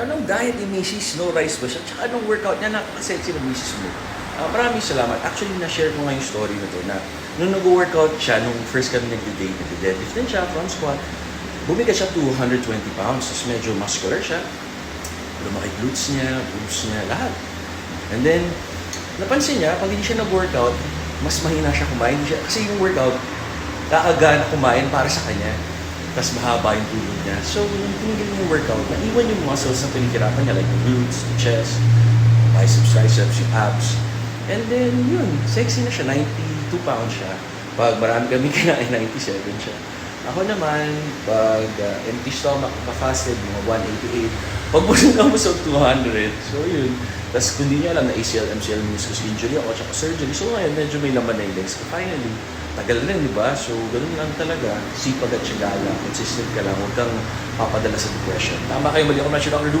Anong diet ni Mrs. No rice ba siya? Tsaka anong workout niya? Napakasexy ng Mrs. Mo. Ah, maraming salamat. Actually, na-share ko nga yung story na to na nung nag-workout siya, nung first kami nag-date, nag-deadlift din siya, front squat, bumigat siya to 120 pounds. Tapos medyo muscular siya. Lumaki glutes niya, boobs niya, lahat. And then, napansin niya, pag hindi siya nag-workout, mas mahina siya kumain. Siya, kasi yung workout, kaaga na kumain para sa kanya. Tapos mahaba yung tulog niya. So, nung tinigil niya yung workout, naiwan yung muscles na pinagkirapan niya, like the glutes, chest, biceps, triceps, yung abs. And then, yun, sexy na siya. 92 pounds siya. Pag marami kami kinain, 97 siya. Ako naman, pag uh, empty stomach, pa-fasted, mga 188. Pag busog na busog, 200. So, yun. Tapos, kung di niya alam na ACL, MCL, meniscus injury ako, tsaka surgery. So, ngayon, medyo may laman na yung legs ko. Finally, tagal rin, di ba? So, ganun lang talaga. Sipag at siyagala. Consistent ka lang. Huwag kang papadala sa depression. Tama kayo, mali ako na si Dr.